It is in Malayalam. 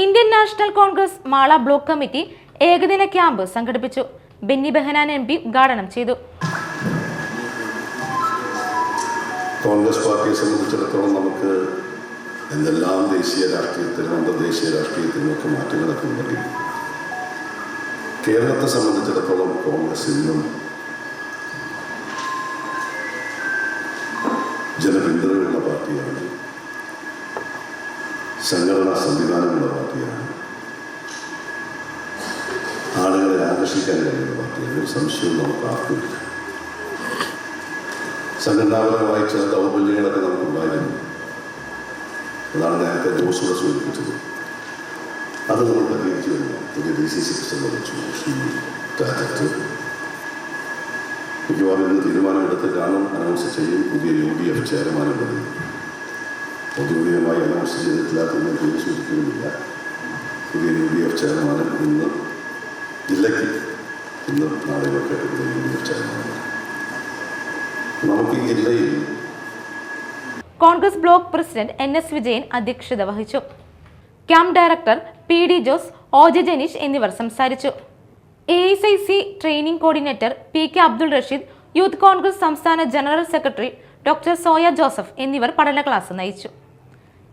Indian national Congress Mala block committee ഏകദിന ക്യാമ്പ് സംഘടിപ്പിച്ചു. ബെന്നി ബെഹനാൻ എം പി ഉദ്ഘാടനം ചെയ്തു. കോൺഗ്രസ് പാർട്ടിയെ സംബന്ധിച്ചിടത്തോളം നമുക്ക് എന്തെല്ലാം ദേശീയ രാഷ്ട്രീയത്തിലും അന്തർദേശീയ രാഷ്ട്രീയത്തിലും ഒക്കെ മാറ്റങ്ങളൊക്കെ നടക്കുന്നുണ്ടെങ്കിൽ കേരളത്തെ സംബന്ധിച്ചിടത്തോളം കോൺഗ്രസ് ഇന്നും ജനപിന്തുണയുള്ള പാർട്ടിയാണ്. സംഘടനാ സംവിധാനമുള്ള പാർട്ടിയാണ്. ആളുകളെ ആകർഷിക്കാൻ കഴിയുന്ന പാർട്ടിയാണ്. ഒരു സംശയവും നമുക്ക് ആർക്കുമില്ല സംഘടനാപരമായി ചില ദൗർബല്യങ്ങളൊക്കെ നമുക്കുണ്ടായിരുന്നു. അതാണ് നേരത്തെ ജോസൂടെ സൂചിപ്പിച്ചത്. അത് നമ്മൾ പരിഹരിച്ചു വരുന്നു പുതിയ ഡി സി സി പ്രസിഡന്റ് വെച്ചു. ശ്രീ മിക്കവാറും ഇന്ന് തീരുമാനമെടുത്ത് കാണും അനൗൺസ് ചെയ്യും. പുതിയ യു ഡി എഫ് ചെയർമാനും പറയും ഔദ്യോഗികമായി അനൗൺസ് ചെയ്തിട്ടില്ലാത്ത ഞാൻ പേര് സൂചിപ്പിക്കുന്നില്ല പുതിയ യു ഡി എഫ് ചെയർമാനും ഇന്ന് ജില്ലയ്ക്ക് ഇന്ന് നാളെയൊക്കെ പുതിയ യു ഡി എഫ് ചെയർമാനാണ് നമുക്ക് ജില്ലയിൽ Congress block president N S Vijayan അധ്യക്ഷത വഹിച്ചു. Camp director P D Jose O J Janeesh എന്നിവർ സംസാരിച്ചു. A I C training coordinator P K Abdul Rasheed youth Congress സംസ്ഥാന general secretary doctor Soya Joseph എന്നിവർ പഠന ക്ലാസ് നയിച്ചു